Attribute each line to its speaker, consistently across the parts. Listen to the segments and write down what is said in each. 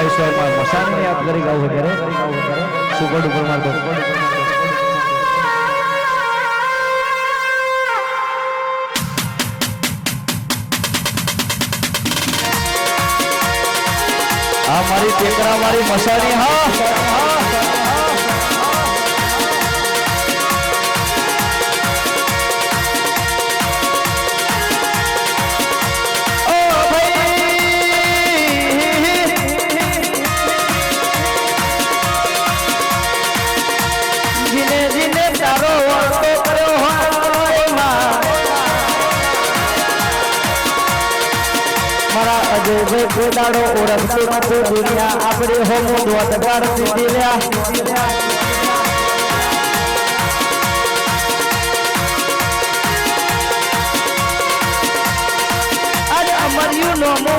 Speaker 1: ભાઈ સો માં મસાન ને યાદ કરી ગાવું અત્યારે માં આ મારી ટેકરા મારી મસાણી હા. ગોદાડો ઓળખતો નથી દુનિયા. આપણે હોમો દોત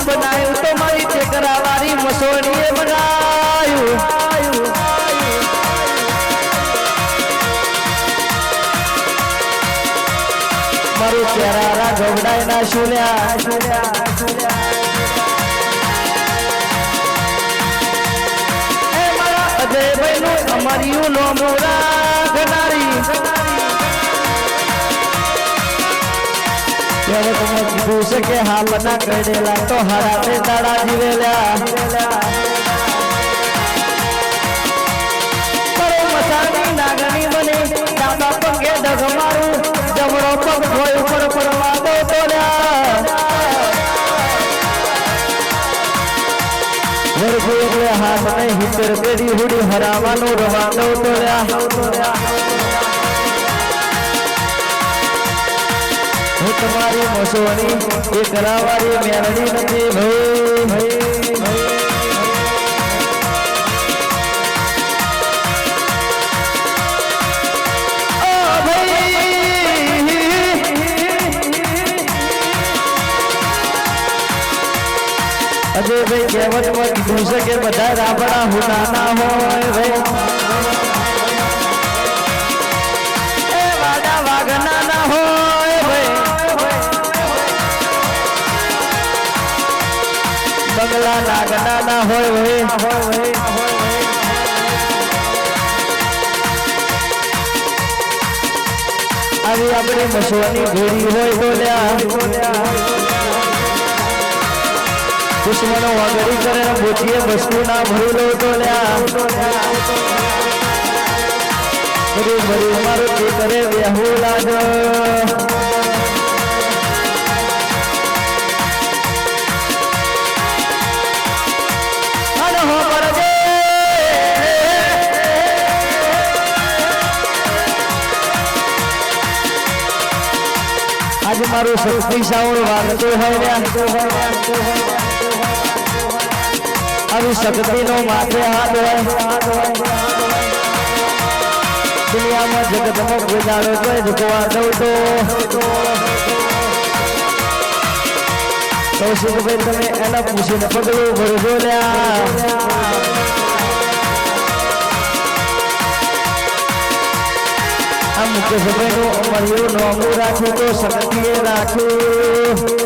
Speaker 1: બનાવ્યું તો મારી ટેકરાવાળી મસોડીએ બનાવ્યું મારું ચહેરા ગવડાય અજયભાઈ નું નોમું રાખનારી ત્યારે તમે કીધું છે કે હાલ ના કરેલા તો હરાતે દાડા જીવેલા. વર્ગો એટલે હાથ તમારી મસોની એ કરાવારી મેળડી નથી ભાઈ. ભાઈ અજયભાઈ કહેવતમાં કીધું છે કે બધા રાબડા હુના ના હોય ભાઈ. એ હોય ભાઈ. હોય ભાઈ. આપણી મસવાની ઘોડી હોય બોલ્યા. દુશ્મનો વાગડી કરે ને વસ્તુ ના તો બધું ભરી મારું તે કરે બેહુ લાગ આજે મારું શક્તિ સાવણ વાગતું હોય ને. આવી શક્તિનો માથે હાથ દુનિયામાં જગતમાં ગુજારો કોઈ ઝુકવા દઉં તો. કૌશિકભાઈ તમે એના પૂછીને પગલું ભરજો લ્યા મુકેશભાઈ નું અમર્યું નોમું રાખ્યું તો શક્તિએ રાખ્યું.